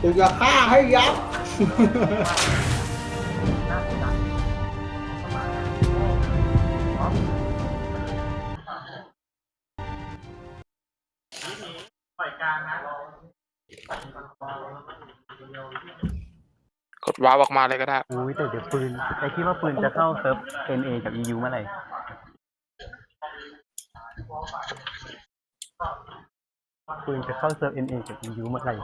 กูจะฆ่าให้ยับ กดว้าวออกมาเลยก็ได้ อุ้ยแต่เดี๋ยวปืนไอคิดว่าปืนจะเข้าเซิร์ฟ NA กับ EU เมื่อไหร่ คุณจะเข้าเซิร์ฟเอ็นเอกับ EU เมื่อไหร่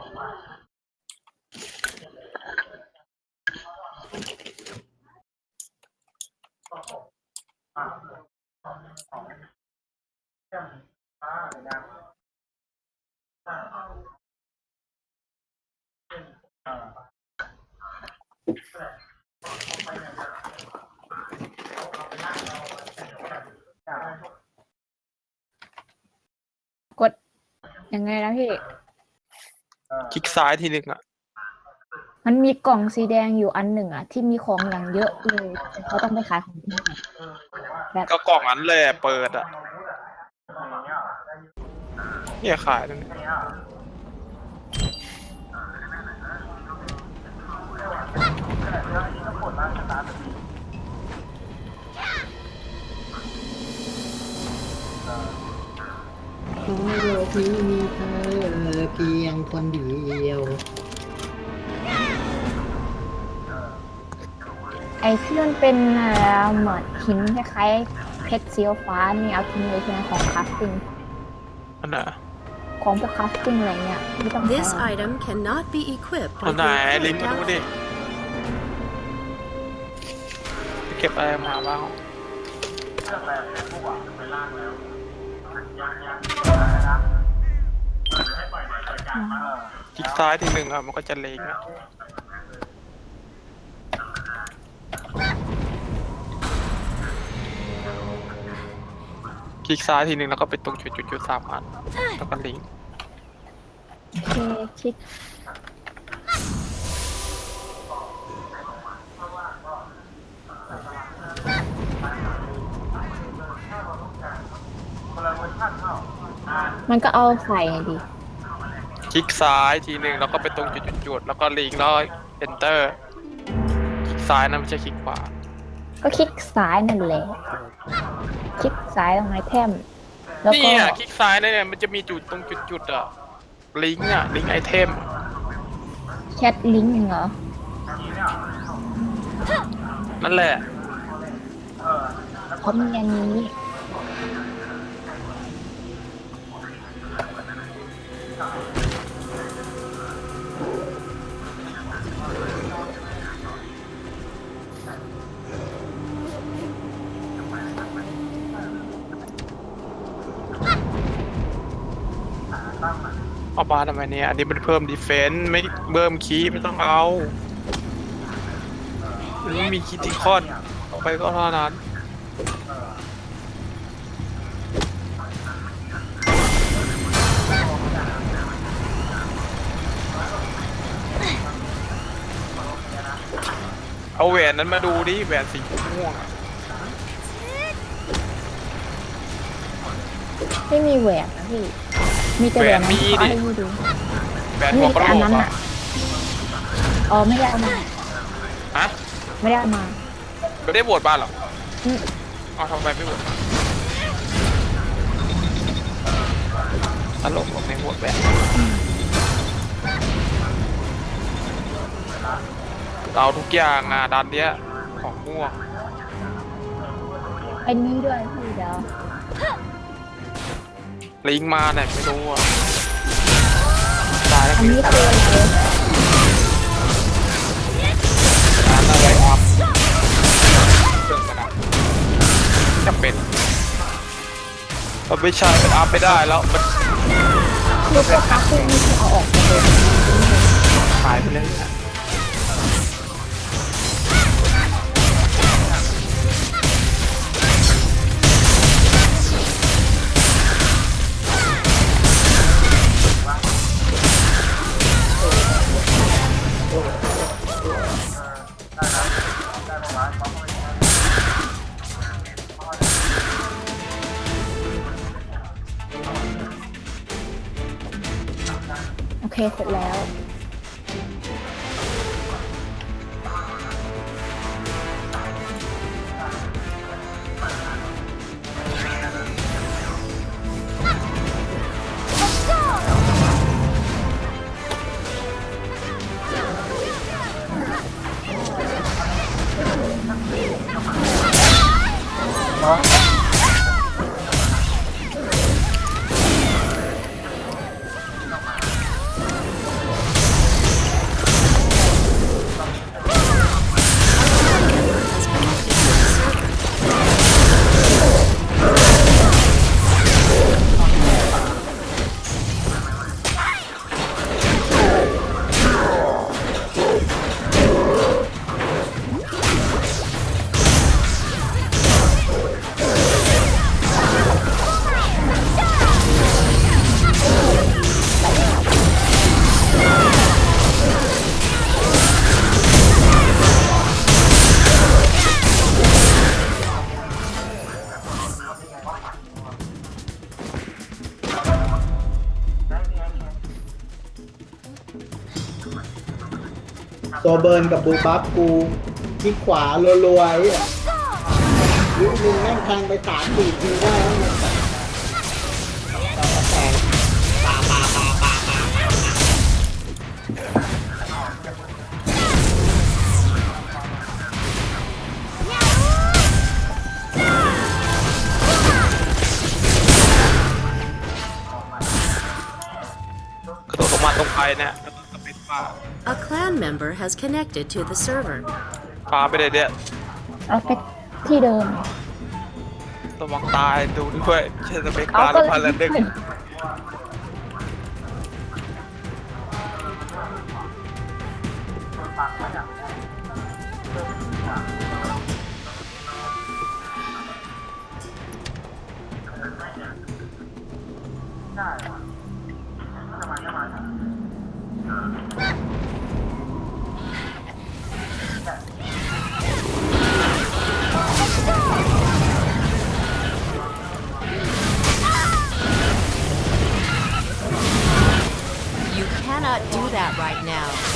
กด ยังไงนะพี่ คลิกซ้ายทีหนึ่งอะ มันมีกล่องสีแดงอยู่อันหนึ่งอะ ที่มีของอย่างเยอะเลยแต่เขาต้องไปขายของที่ไหนแบบก็กล่องนั้นเลยอะเปิดอะเนี่ยขายนั่นเนี่ย เพราะโลกนี้มีเธอเพียงคนเดียว ไอ้ที่มันเป็นเอ่อเหมือนหินคล้ายๆเพชรสีฟ้านี่เอาทิ้งเลยใช่ไหมของคราฟติ้งอันไหนของพวกคราฟติ้งอะไรเงี้ยไม่ต้อง This ใช้ item cannot be equipped อัน with ไหน your ลิงก์ current มาดูดิ outfit. ไปเก็บอะไรมาบ้าง คลิกซ้ายทีหนึ่งอะมันก็จะเล็งอะคลิกซ้ายทีหนึ่งแล้วก็ไปตรงจุดๆๆสามอันแล้วก็ลิงโอเคคลิกมันก็เอาใส่ไงดิ ลิกซ้ายทีหนึ่งแล้วก็ไปตรงจุดๆๆแล้วก็ลิงก์แล้ว enter คลิกซ้ายนะไม่ใช่คลิกขวาก็คลิกซ้ายนั่นแหละคลิกซ้ายตรงไอเทมแล้วนี่ก็อะคลิกซ้ายเนี่ยมันจะมีจุดตรงจุดๆอะลิงก์อะลิงก์ไอเทมแชทลิงก์เหรอนั่นแหละเขามีอันนี้ บาทำไมเนี่ย อันนี้มันเพิ่มดีเฟนซ์ไม่เพิ่มคีไม่ต้องเอามันไม่มีคิติคอนเอาไปก็เท่านั้นเอาแหวนนั้นมาดูดิแหวนสีม่วงอะไม่มีแหวนนะพี่ มีแต่แหวนนั้นเขาให้พี่ดูแหวนมีหัวกแต่ระโหลอันกนั้นอะอะอ๋อไม่ได้เอามา ฮะไม่ได้เอามาไม่ได้บวชบ้านหรออืมเอาทำไมไม่บวชตลกหรอกในบวชแบบเราทุกอย่างอะดันเนี้ยของม่วงไอ้นี้ด้วยพี่เดี๋ยว ลิงก์มาเนี่ยไม่รู้อะตายแล้วอันคือนี้ตาคืออะไรร้านอะไรอัพเครื่องประดับจะเป็นมันไม่ใช่มันอัพไม่ได้แล้วมันคือพวกคราฟติ้งนี่คือเอาออกหมดเลยหายไปเลย นะ เคเสร็จแล้วตัวเบิร์นกับบูบัฟกูคลิกขวารัวๆไอ้อะลูกนึงแม่งแทงไปสามสี่ทีได้แล้วมันแ member has connected to the server. ฟ้าไปเลยเนี่ยเอาไปที่เดิม ระวังตายดูด้วยไม่ใช่สเปซเอาฟ้าหก็รือพันละหนึ่ง cannot do that right now.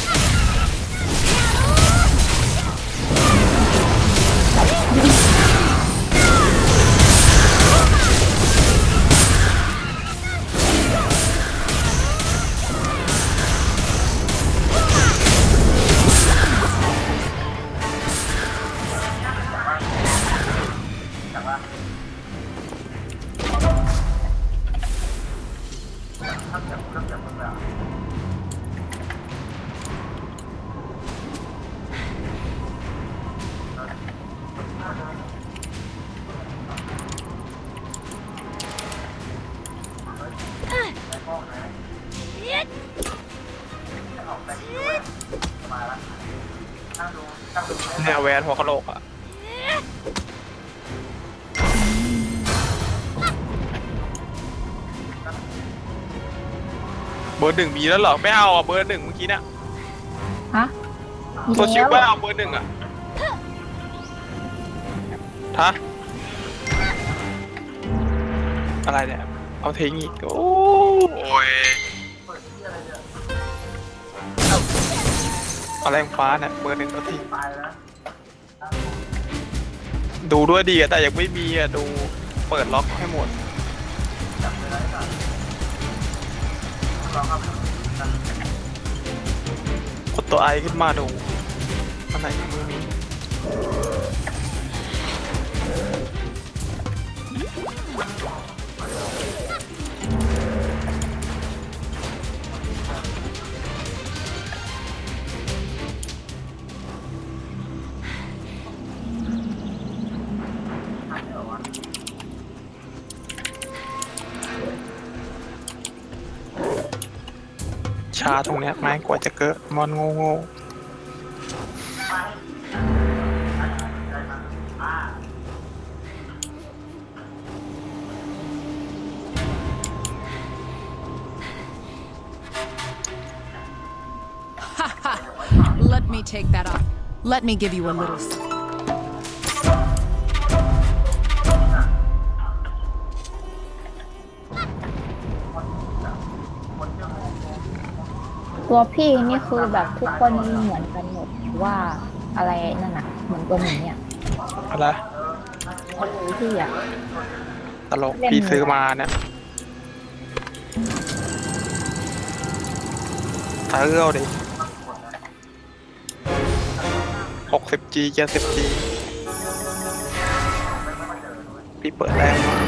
เนี่ยแวนหัวกะโหลกอะเบอร์หนึ่งมีแล้วเหรอไม่เอาอะเบอร์หนึ่งเมื่อกี้เนี่ยฮะมีตัวชิวแล้วไม่เอาเบอร์หนึ่งอะฮะอะไรเนี่ยเอาทิ้งอีกโอ้ย อะไรของฟ้าเนี่ยเบอร์หนึ่งก็ทิ้งดูด้วยดีอะแต่ยังไม่มีอะดูเปิดล็อกให้หมดกดตัวไอขึ้นมาดูอันไหนยังไม่มี ช้าตรงเนี้ยแม่กว่าจะเกิดมอนโง่โง่ Let me take that off. Let me give you a little. ตัวพี่นี่คือแบบทุกคนเหมือนกันหมดหรือว่าอะไรนั่นน่ะเหมือนตัวหมีอะอะไรคนนี้พี่อะตลกพี่ซื้อมาเนี่ยเออดิหกสิบ G เจ็ดสิบ G พี่เปิดแรงมา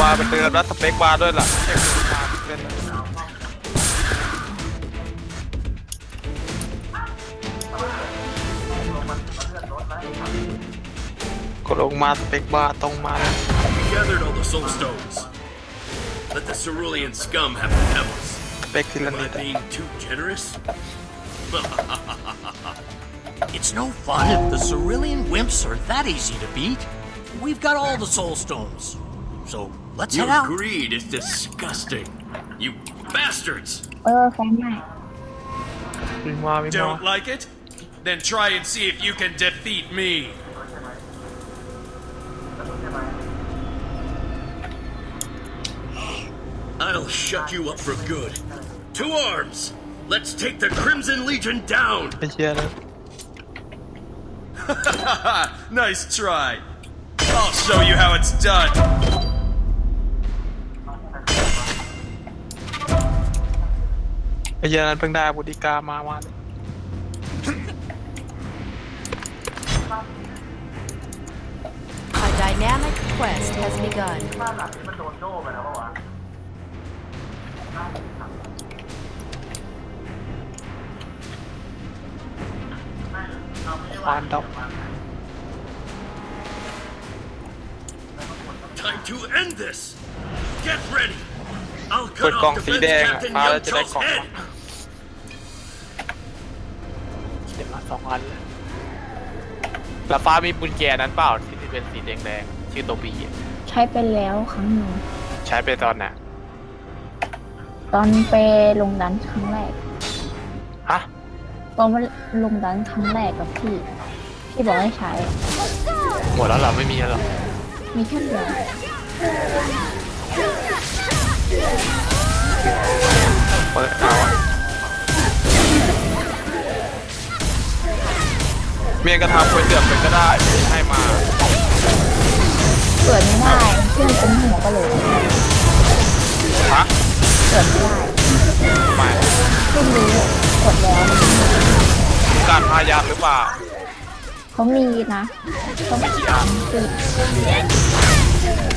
บาระโดดลงมาเป็นเดือนแล้วสเปคบาร์ด้วยล่ะเช็คบาร์เล่นกดลงมาสเปคบาร์ตรงมาแล้ว gathered all the soul stones. Let the cerulean scum have the pebbles. สเปคทีละ Am นิ I ดอะ being too generous? it's no fun if the cerulean wimps are that easy to beat. We've got all the soul stones. So let's head Your out. greed is disgusting. You bastards! เออไฟไหม้ วิ่งมาวิ่งมา Don't like it? Then try and see if you can defeat me. I'll shut you up for good. To arms! Let's take the Crimson Legion down! ไอ้เชี่ยเลย nice try. I'll show you how it's done. ไอ้เชี่ยนั้นเพิ่งได้บุติกามาวัน A dynamic quest has begun. ควานดอก Time to end this! Get ready! I'll เปิด cut กล่อง off สี defense แดงอะ captain ฟ้าแล้วจะได้ Yelchal's กล่องมา head! ขียนมาสองอันเลยแล้วฟ้ามีบุญแจนั้นเปล่าที่เป็นสีแดงแดงๆชื่อตัวบีอะใช้ไปแล้วครั้งหนึ่งใช้ไปตอนไหนตอนไปลงดันครั้งแรก ฮะตอนว่าลงดันครั้งแรกกับพี่ พี่บอกให้ใช้ หมดแล้วเหรอไม่มีแล้วเหรอมีแค่เดียวเปิดเอาอะ เมียกระทำก๋วยเตี๋ยวไปก็ได้ให้มาเปิดไม่ได้เพื่อนเป็นหัวกะโหลกฮะเปิดไม่ได้ไม่เพิ่งรู้กดแล้วการพายามหรือเปล่าเขามีนะเขาไม่กี่อันคือ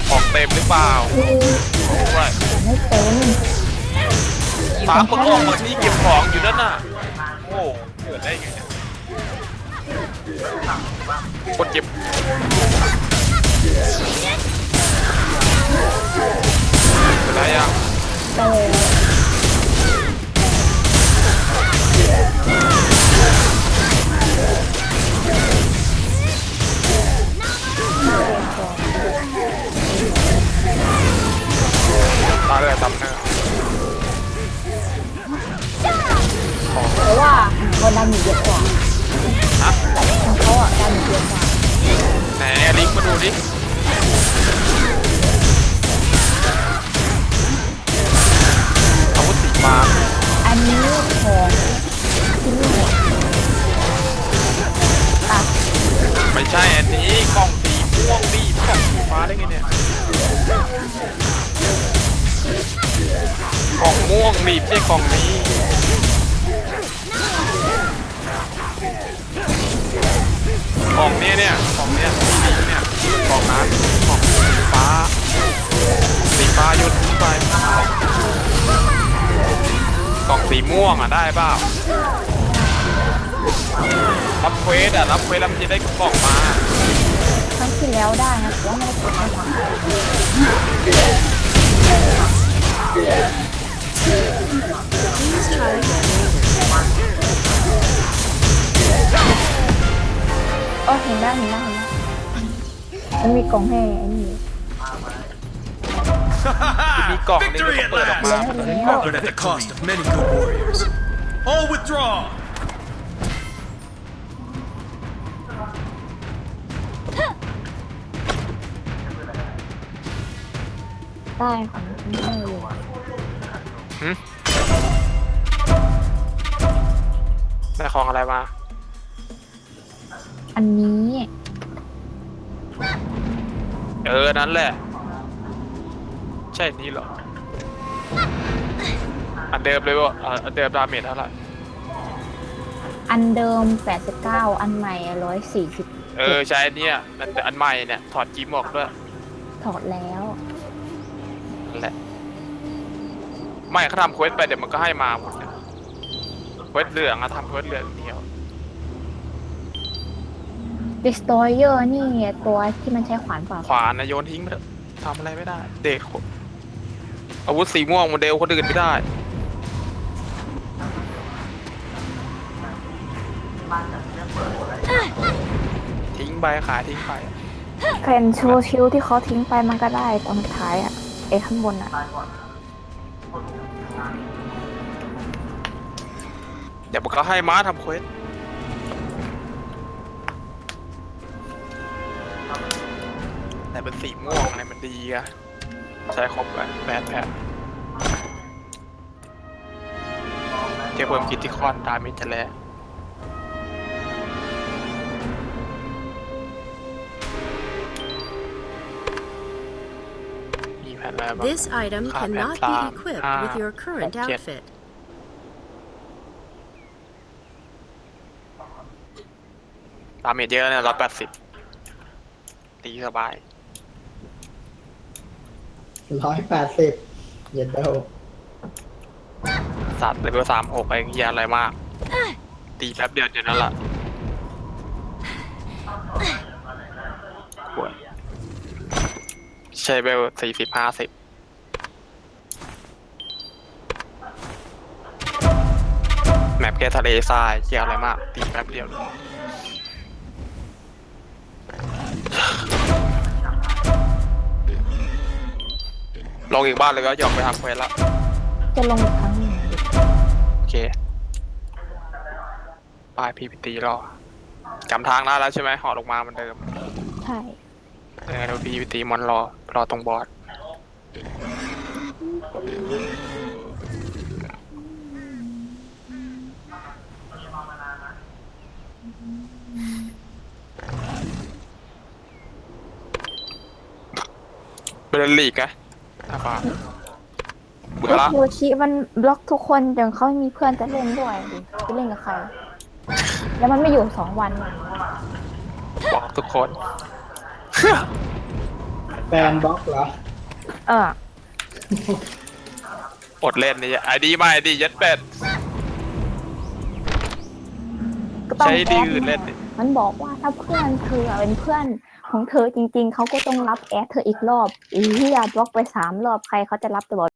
ของเต็มหรือเปล่าคือด้วยไม่เต็มตามมึงออกมาที่เก็บของอยู่นั่นน่ะโอ้เกิดได้ไงเนี่ย กดเก็บเป็นไรยังไปเลยตาเลยตำเนื้อเพราะว่าเขาดันอยู่เยอะกว่า ฮะของเขาอะดันเยอะกว่าไหนลิงก์มาดูดิอาวุธสีฟ้าอันนี้ของที่นี่อะไม่ใช่อันนี้กล่องสีม่วงนี่กล่องสีฟ้าได้ไงเนี่ยกล่องม่วงนี่ไม่ใช่กล่องนี้ เนี้ยเนี่ยกล่องเนี้ยสีเนี่ยกล่องนั้นกล่องสีฟ้าสีฟ้าโยนทิ้งไปกล่องสีม่วงอะได้เปล่ารับเควสอะรับเควสแล้วมันจะได้กล่องมาครั้งที่แล้วได้นะแต่ว่าไม่ได้กดไม่ทัน Please try เออเห็นได้เห็นได้เห็นได้มันมีกล่องให้ไอ้นี่มีกล่องนี่ก็ Victory ต้อง at เปิดออกมา last! แล้วแล้ว But at the cost of many good warriors. All withdraw! ได้ของไม่ได้เลยหึได้ของอะไรมา อันนี้ เออ นั่นแหละ ใช่นี่เหรอ อันเดิมเลยวะอะอันเดิมดาเมจเท่าไหร่ อันเดิม 89 อันใหม่ 140 เออ ใช่อันเนี่ยอันอันใหม่เนี่ย ถอดกิมออกด้วย ถอดแล้ว นั่นแหละ ไม่เขาทำเควสไปเดี๋ยวมันก็ให้มาหมดเนี่ยเควสเหลืองอะทำเควสเหลืองเดียว Destroyer นี่ตัวที่มันใช้ขวานเปล่าขวานนะโยนทิ้งไปเถอะทำอะไรไม่ได้ เด็กคนอาวุธสีม่วงโมเดลคนอื่นไม่ได้ ทิ้งไปขายทิ้งไปแผ่นโชว์ชิลที่เขาทิ้งไปมันก็ได้ตอนสุดท้ายอะไอ้ข้างบนอะเดี๋ยวมันก็ให้ม้าทำเควส เป็นสีม่วงอะไรมันดีอะใช้ครบแล้วแปดแผ่นเจะเพิ่มคิดที่คอนดาเมจจะแล้วมีแผ่นอะไรบ้าง This item Copy cannot plan. be equipped with your current Ah, okay. outfit. ดาเมจเยอะเนี่ยร้อยแปดสิบตีสบาย ร้อยแปดสิบเย็นเดาสัตว์เลเวลสามหกไอ้เหี้ยอะไรมาก ตีแป๊บเดียวเดี๋ยวนั้นแหละป่วยใช้เบลสี่สิบห้าสิบแมปแค่ทะเลทรายเหี้ยอะไรมาก ตีแป๊บเดียว ลยลงอีกบ้านเลยก็หยอกไปทำเควสละจะลงอีกครั้งหนึ่งโอเคปลายพีพีตีรอจำทางได้แล้วใช่ไหมหอลงมาเหมือนเดิมใช่เออเดี๋ยวพีพีตีมอนรอรอตรงบอสเป็นลีกไงนะ ครับเบื่อละโยชิมันบล็อกทุกคนจนเขาไม่มีเพื่อนจะเล่นด้วยดิจะเล่นกับใคร แล้วมันไม่อยู่สองวันอะบอกทุกคน แบนบล็อกเหรอ เออ อดเล่นนี่ไอดีมาไอดียัดเป็ด ก็ต้องใช้ดีแอดอื่นเล่นดิ มันบอกว่าถ้าเพื่อนเธอเป็นเพื่อน ของเธอจริง ๆ เขาก็ต้องรับแอดเธออีกรอบอีเหี้ยบล็อกไปสามรอบใครเขาจะรับแต่บอก